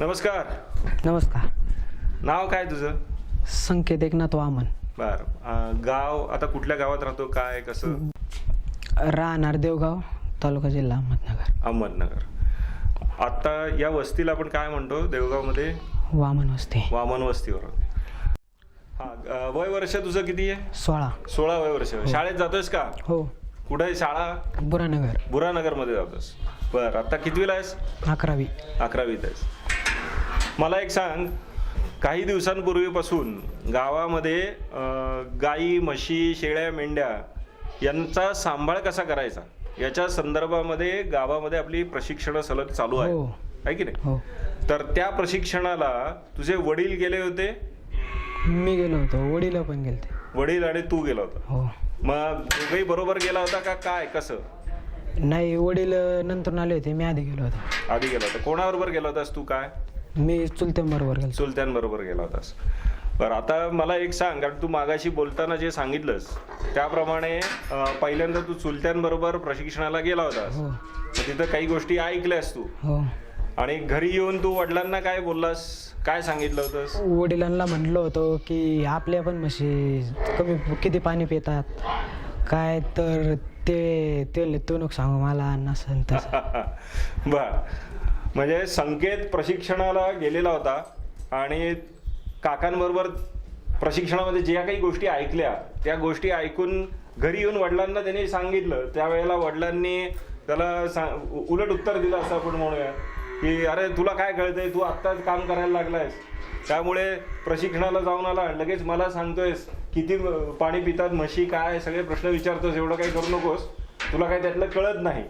नमस्कार. नमस्कार. नाव काय तुझं? संकेत एकनाथ वामन. बर. गाव आता कुठल्या गावात राहतो? काय कसं? राहणार देवगाव तालुका जिल्हा अहमदनगर. अहमदनगर. आता या वस्तीला आपण काय म्हणतो? देवगावमध्ये? वामन वस्ती. वामन वस्तीवर. हा वय वर्ष तुझं किती आहे? सोळा. सोळा वय वर्ष. शाळेत जातोयस का? हो. कुठे शाळा? बुरानगर. बुरानगरमध्ये जातोस. बर आता कितवीला आहेस? अकरावी. अकरावीत आहेस. मला एक सांग. काही दिवसांपूर्वीपासून गावामध्ये गाई म्हशी शेळ्या मेंढ्या यांचा सांभाळ कसा करायचा? याच्या संदर्भामध्ये गावामध्ये आपली प्रशिक्षणं सलग चालू आहे हो. आहे की नाही? हो. तर त्या प्रशिक्षणाला तुझे वडील गेले होते? मी गेलो होतो. वडील पण गेलते. वडील आणि तू गेला होता. हो. मग दोघेही बरोबर गेला होता का काय? कसं? नाही वडील नंतर आले होते. मी आधी गेलो होतो. आधी गेला होता. कोणाबरोबर गेला होतास तू? काय? मी चुलत्यांबरोबर गेलो चुलत्यांबरोबर गेला होतास बरं आता मला एक सांग कारण तू मागाशी बोलताना जे सांगितलंस त्याप्रमाणे अं, पहिल्यांदा तू चुलत्यांबरोबर प्रशिक्षणाला गेला होतास हो. तर तिथं काही गोष्टी ऐकल्यास तू. हो. आणि घरी येऊन तू वडिलांना काय बोललास? काय सांगितलं होतंस? वडिलांना म्हणलं होतं की आपल्या पण म्हशी कमी किती पाणी पितात. काय तर ते ते म्हणले, तू नको सांगू मला नसन तसं बर. म्हणजे संकेत प्रशिक्षणाला गेलेला होता आणि काकांबरोबर प्रशिक्षणामध्ये ज्या काही गोष्टी ऐकल्या त्या गोष्टी ऐकून घरी येऊन वडिलांना त्यांनी सांगितलं. त्यावेळेला वडिलांनी त्याला सांग उ- उलट उत्तर दिलं असं आपण म्हणूया की अरे तुला काय कळतंय? तू आत्ताच काम करायला लागलायस. त्यामुळे प्रशिक्षणाला जाऊन आला. लगेच मला सांगतोयस किती पाणी पितात म्हशी काय सगळे प्रश्न विचारतोस एवढं काही करू नकोस. तुला काही त्यातलं कळत नाही.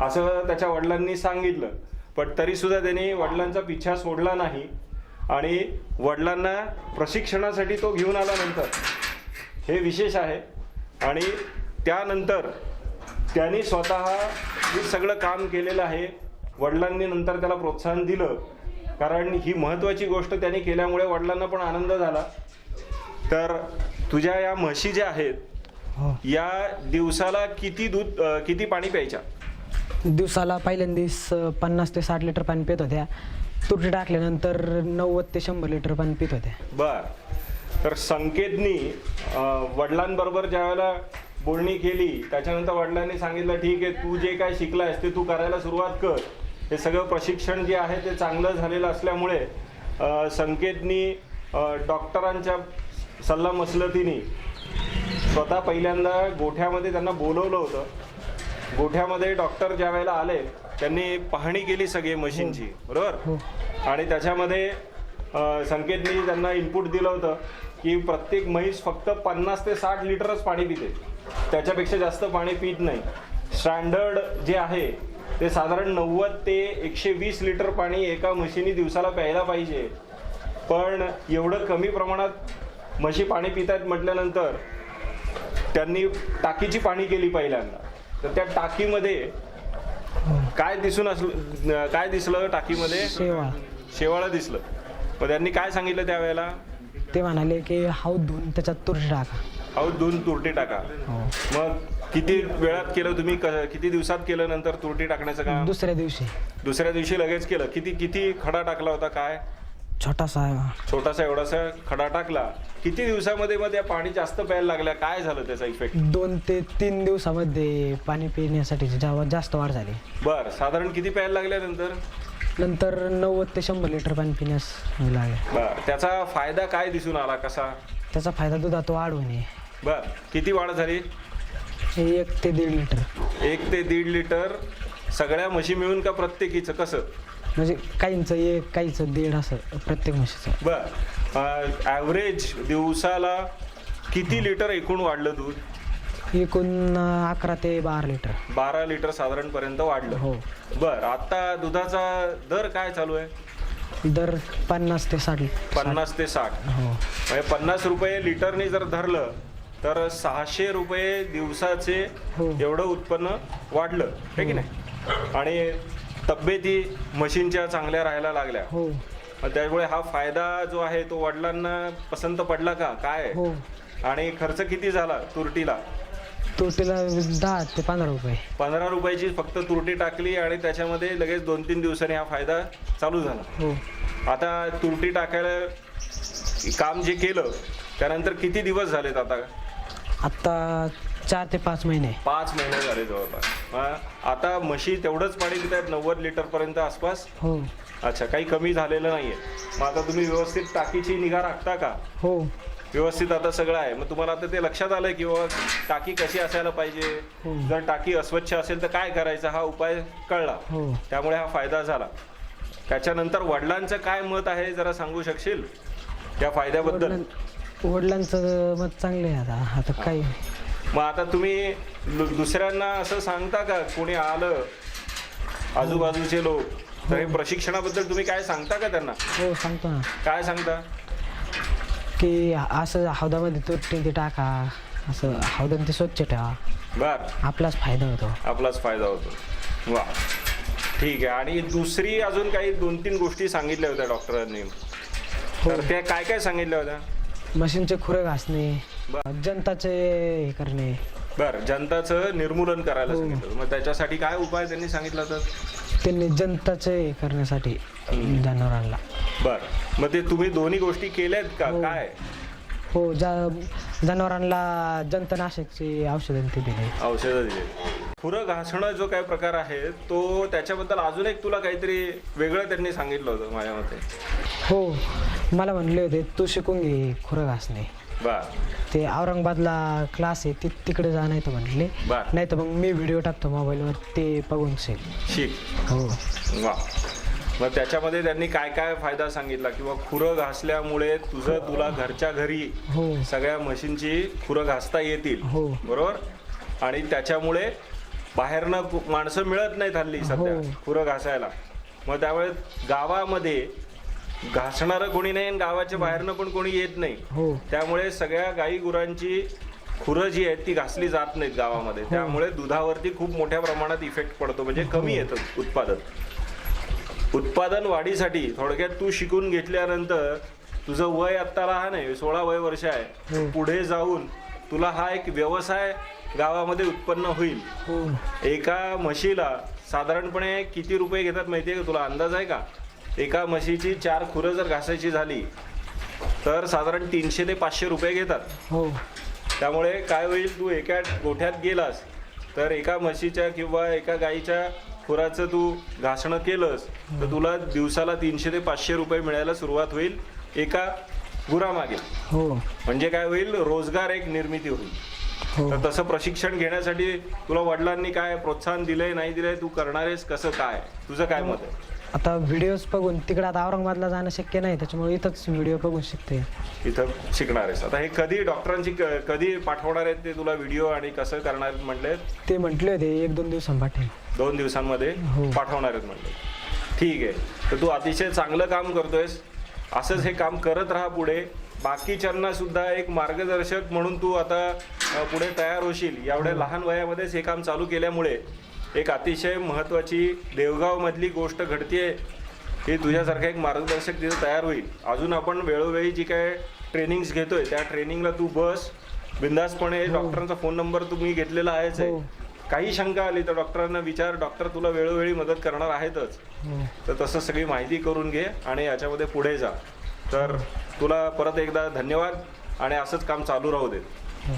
असं त्याच्या वडिलांनी सांगितलं. पण तरी सुद्धा त्यांनी वडिलांचा पिछा सोडला नाही आणि वडिलांना प्रशिक्षणासाठी तो घेऊन आला नंतर हे विशेष आहे. आणि त्यानंतर त्यांनी स्वतः हे सगळं काम केलेलं आहे. वडिलांनी नंतर त्याला प्रोत्साहन दिलं. कारण ही महत्त्वाची गोष्ट त्यांनी केल्यामुळे वडिलांना पण आनंद झाला. तर तुझ्या या म्हशी ज्या आहेत हो. या दिवसाला किती दूध किती पाणी प्यायच्या? दिवसाला पहिल्यांदा पन्नास ते साठ लिटर पाणी पित होत्या. तुरटी टाकल्यानंतर नव्वद ते शंभर लिटर पाणी पित होत्या. बर. तर संकेतनी अं, वडिलांबरोबर ज्या वेळेला बोलणी केली त्याच्यानंतर वडिलांनी सांगितलं ठीक आहे तू जे काय शिकलायस ते तू करायला सुरुवात कर. हे सगळं प्रशिक्षण जे आहे ते चांगलं झालेलं असल्यामुळे अं, संकेतनी अं, डॉक्टरांच्या सल्ला मसलतीने स्वतः पहिल्यांदा गोठ्यामध्ये त्यांना बोलवलं होतं. गोठ्यामध्ये डॉक्टर ज्या वेळेला आले त्यांनी पाहणी केली सगळी मशीनची बरोबर? हो. आणि त्याच्यामध्ये संकेतनी त्यांना इनपुट दिलं होतं की प्रत्येक म्हैस फक्त पन्नास ते साठ लिटरच पाणी पिते. त्याच्यापेक्षा जास्त पाणी पित नाही. स्टँडर्ड जे आहे ते साधारण नव्वद ते एकशे वीस लिटर पाणी एका म्हशीने दिवसाला प्यायला पाहिजे. पण एवढं कमी प्रमाणात म्हशी पाणी पितायत म्हटल्यानंतर त्यांनी टाकीची पाणी केली पहिल्यांदा. तर त्या टाकीमध्ये काय दिसून असलं काय दिसलं टाकीमध्ये? शेवाळ. शेवाळं दिसलं. मग त्यांनी काय सांगितलं त्यावेळेला? ते म्हणाले की हाऊद धुवून त्याच्यात तुरटी टाका. अहो दोन तुरटी टाका. हो. मग किती वेळात केलं तुम्ही? क- किती दिवसात केलं नंतर तुरटी टाकण्याचं काम? दुसऱ्या दिवशी. दुसऱ्या दिवशी लगेच केलं. किती किती खडा टाकला होता? काय? छोटासा छोटासा एवढासा खडा टाकला. किती दिवसामध्ये मग त्या पाणी जास्त प्यायला लागल्या? काय झालं त्याचा इफेक्ट दोन ते तीन दिवसामध्ये पाणी पिण्यासाठी जा- जास्त वाढ झाली. बर साधारण किती प्यायला लागल्यानंतर नंतर नव्वद ते शंभर लिटर पाणी पिण्यास लागले. बर त्याचा फायदा काय दिसून आला? कसा? त्याचा फायदा दुधात वाढ होणे. बर किती वाढ झाली? हे एक ते दीड लिटर. एक ते दीड लिटर सगळ्या म्हशी मिळून का प्रत्येकीचं? कसं? म्हणजे काहींचं एक काहींचं दीड असं प्रत्येक म्हशीचं. बर. ॲव्हरेज दिवसाला किती लिटर एकूण वाढलं दूध? एकूण अकरा ते बारा लिटर. बारा लिटर साधारणपर्यंत वाढलं. हो. बर आता दुधाचा दर काय चालू आहे? दर पन्नास ते साठ पन्नास ते साठ. हो. म्हणजे पन्नास रुपये लिटरने जर धरलं तर सहाशे रुपये दिवसाचे हो. एवढं उत्पन्न वाढलं. हे की नाही? आणि तब्येती मशीनच्या चांगल्या राहायला लागल्या. हो. मग त्यामुळे हा फायदा जो आहे तो वडिलांना पसंत पडला का? काय? हो. आणि खर्च किती झाला तुरटीला? तुरटीला दहा ते पंधरा रुपये. पंधरा रुपयाची फक्त तुरटी टाकली आणि त्याच्यामध्ये लगेच दोन तीन दिवसांनी हा फायदा चालू झाला. हो. आता तुरटी टाकायला काम जे केलं त्यानंतर किती दिवस झालेत आता? आत्ता चार ते पाच महिने. पाच महिने झाले जवळपास. मग आता म्हशी तेवढंच पाणी पित आहेत नव्वद लिटरपर्यंत आसपास. हो. अच्छा काही कमी झालेलं नाहीये. मग आता तुम्ही व्यवस्थित टाकीची निगा राखता का? हो. व्यवस्थित आता सगळं आहे. मग तुम्हाला आता ते लक्षात आलंय की बाबा टाकी कशी असायला पाहिजे? हो. जर टाकी अस्वच्छ असेल तर काय करायचं? हा उपाय कळला. हो. त्यामुळे हा फायदा झाला. त्याच्यानंतर वडिलांचं काय मत आहे जरा सांगू शकशील? या फायद्याबद्दल. वडिलां- वडिलांचं मत चांगलं आहे आता. आता काही मग आता तुम्ही दुसऱ्यांना असं सांगता का? कोणी आलं आजूबाजूचे लोक तर हे प्रशिक्षणाबद्दल तुम्ही काय सांगता का त्यांना? हो सांगतो ना. काय सांगता? की असं हौदामध्ये तुरटी ते टाका असं हौदान ते स्वच्छ ठेवा. बर. आपलाच फायदा होतो. आपलाच फायदा होतो. वा. ठीक आहे. आणि दुसरी अजून काही दोन तीन गोष्टी सांगितल्या होत्या डॉक्टरांनी. तर त्या काय काय सांगितल्या होत्या? मशीनचे खुरे घासणे. जनताचे हे करणे. बर जनताचं निर्मूलन करायला हो. सांगितलं. मग त्याच्यासाठी काय उपाय त्यांनी सांगितला तर? त्यांनी जनताचे हे करण्यासाठी जनावरांना. बर. मग ते तुम्ही दोन्ही गोष्टी केल्यात का? हो. काय? हो जा जनावरांना जंतनाशकची औषधं ते दिले. औषधं दिली. खुरं घासणं जो काय प्रकार आहे तो त्याच्याबद्दल अजून एक तुला काहीतरी वेगळं त्यांनी सांगितलं होतं माझ्या मते. हो मला म्हणले होते तू शिकून घे खुरं घासणे. ते औरंगाबादला क्लास आहे ति तिकडे जा नाही तर म्हणले बर. नाही तर मग मी व्हिडिओ टाकतो मोबाईलवर ते बघून शिक शिक हो. वा. मग त्याच्यामध्ये त्यांनी काय काय फायदा सांगितला? किंवा खुरं घासल्यामुळे तुझं तुला घरच्या घरी हो. सगळ्या मशीनची खुरं घासता येतील. हो. बरोबर? आणि त्याच्यामुळे बाहेरनं कु- माणसं मिळत नाहीत हल्ली सध्या हो. खुरं घासायला. मग त्यामुळे गावामध्ये घासणारं कोणी नाही आणि गावाच्या बाहेरनं पण कोणी येत नाही. हो. त्यामुळे सगळ्या गाई गुरांची खुरं जी आहेत ती घासली जात नाहीत गावामध्ये. त्यामुळे दुधावरती खूप मोठ्या प्रमाणात इफेक्ट पडतो म्हणजे कमी येतं उत्पादन. उत्पादन वाढीसाठी थोडक्यात तू शिकून घेतल्यानंतर तुझं वय आत्ता लहान आहे सोळा वय वर्ष आहे. हो. पुढे जाऊन तुला हा एक व्यवसाय गावामध्ये उत्पन्न होईल. हो. एका म्हशीला साधारणपणे किती रुपये घेतात माहिती आहे का? तुला अंदाज आहे का? एका म्हशीची चार खुरं जर घासायची झाली तर साधारण तीनशे ते पाचशे रुपये घेतात. हो. त्यामुळे काय होईल तू एका गोठ्यात गेलास तर एका म्हशीच्या किंवा एका गाईच्या खुराचं तू घासणं केलंस तर तुला दिवसाला तीनशे ते पाचशे रुपये मिळायला सुरुवात होईल एका गुरामागे. हो. म्हणजे काय होईल रोजगार एक निर्मिती होईल. हो. तर तसं प्रशिक्षण घेण्यासाठी तुला वडिलांनी काय प्रोत्साहन दिलंय नाही दिलंय तू करणार आहेस कसं काय? तुझं काय मत आहे? आता व्हिडिओज बघून तिकडे आता औरंगाबादला जाणं शक्य नाही त्याच्यामुळे इथंच व्हिडिओ बघून शिकते. इथं शिकणार आहेस. आता हे कधी डॉक्टरांची क- कधी पाठवणार आहेत ते तुला व्हिडिओ आणि कसं करणार आहेत म्हणले ते म्हटले होते एक दोन दिवसांपाठी दोन दिवसांमध्ये हो. पाठवणार आहेत म्हणले. ठीक आहे. तर तू अतिशय चांगलं काम करतोयस. असंच हे काम करत राहा पुढे. बाकीच्यांना सुद्धा एक मार्गदर्शक म्हणून तू आता अ, पुढे तयार होशील. एवढ्या लहान वयामध्येच हे काम चालू केल्यामुळे. एक अतिशय महत्त्वाची देवगावमधली गोष्ट घडतीये की तुझ्यासारखा एक मार्गदर्शक तिथं तयार होईल. अजून आपण वेळोवेळी जी काय ट्रेनिंग्स घेतोय त्या ट्रेनिंगला तू बस. बिंदासपणे डॉक्टरांचा फोन नंबर तुम्ही घेतलेला आहेच आहे. हो. काही शंका आली तर डॉक्टरांना विचार. डॉक्टर तुला वेळोवेळी मदत करणार आहेतच. हो. तर तसं सगळी माहिती करून घे आणि याच्यामध्ये पुढे जा. तर तुला परत एकदा धन्यवाद आणि असंच काम चालू राहू दे. हो.